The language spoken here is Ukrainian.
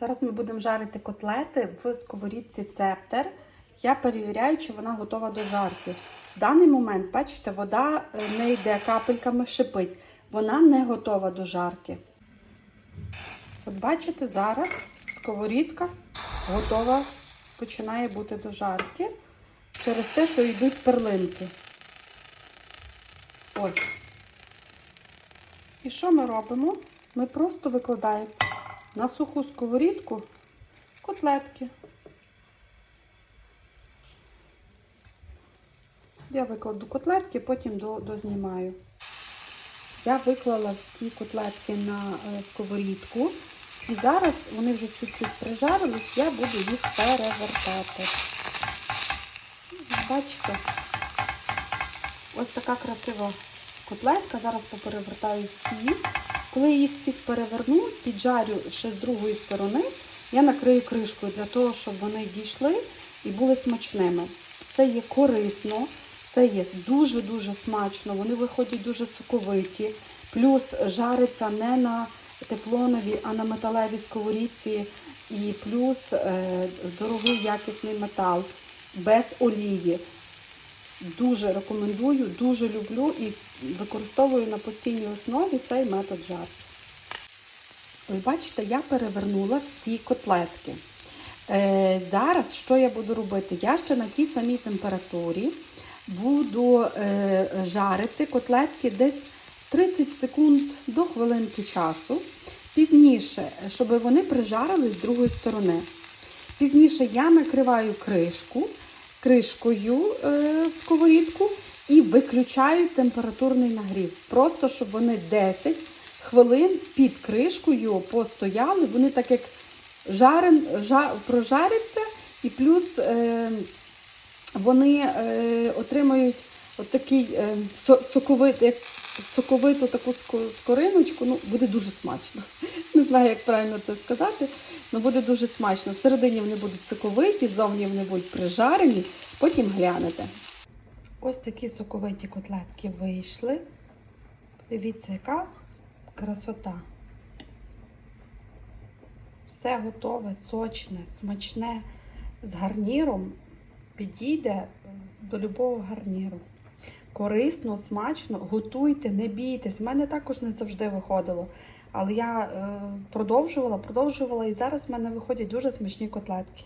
Зараз ми будемо жарити котлети в сковорідці цептер. Я перевіряю, чи вона готова до жарки. В даний момент, бачите, вода е, не йде капельками, шипить. Вона не готова до жарки. От бачите, зараз сковорідка готова, починає бути до жарки через те, що йдуть перлинки. Ось. І що ми робимо? Ми просто викладаємо на суху сковорідку котлетки. Я викладу котлетки, потім дознімаю. Я виклала всі котлетки на е, сковорідку. І зараз вони вже чуть-чуть прижарились, я буду їх перевертати. Бачите? Ось така красива котлетка. Зараз поперевертаю всі. Коли їх всіх переверну, піджарю ще з другої сторони, я накрию кришкою для того, щоб вони дійшли і були смачними. Це є корисно, це є дуже-дуже смачно, вони виходять дуже соковиті. Плюс жариться не на тефлоновій, а на металевій сковорідці. І плюс е, дорогий якісний метал без олії. Дуже рекомендую, дуже люблю і використовую на постійній основі цей метод жарки. Ось бачите, я перевернула всі котлетки. Е, зараз що я буду робити? Я ще на тій самій температурі буду е, жарити котлетки десь 30 секунд до хвилинки часу. Пізніше, щоб вони прижарились з другої сторони. Пізніше я накриваю кришку кришкою е, сковорідку і виключаю температурний нагрів. Просто щоб вони 10 хвилин під кришкою постояли, вони так як жарен, жа, прожаряться, і плюс е, вони е, отримають отакий со, як соковиту таку скориночку, ну, буде дуже смачно. Не знаю, як правильно це сказати, але буде дуже смачно. Всередині вони будуть соковиті, ззовні вони будуть прижарені, потім глянете. Ось такі соковиті котлетки вийшли. Дивіться, яка красота. Все готове, сочне, смачне, з гарніром підійде до любого гарніру. Корисно, смачно, готуйте, не бійтесь. У мене також не завжди виходило. Але я е, продовжувала, продовжувала, і зараз в мене виходять дуже смачні котлетки.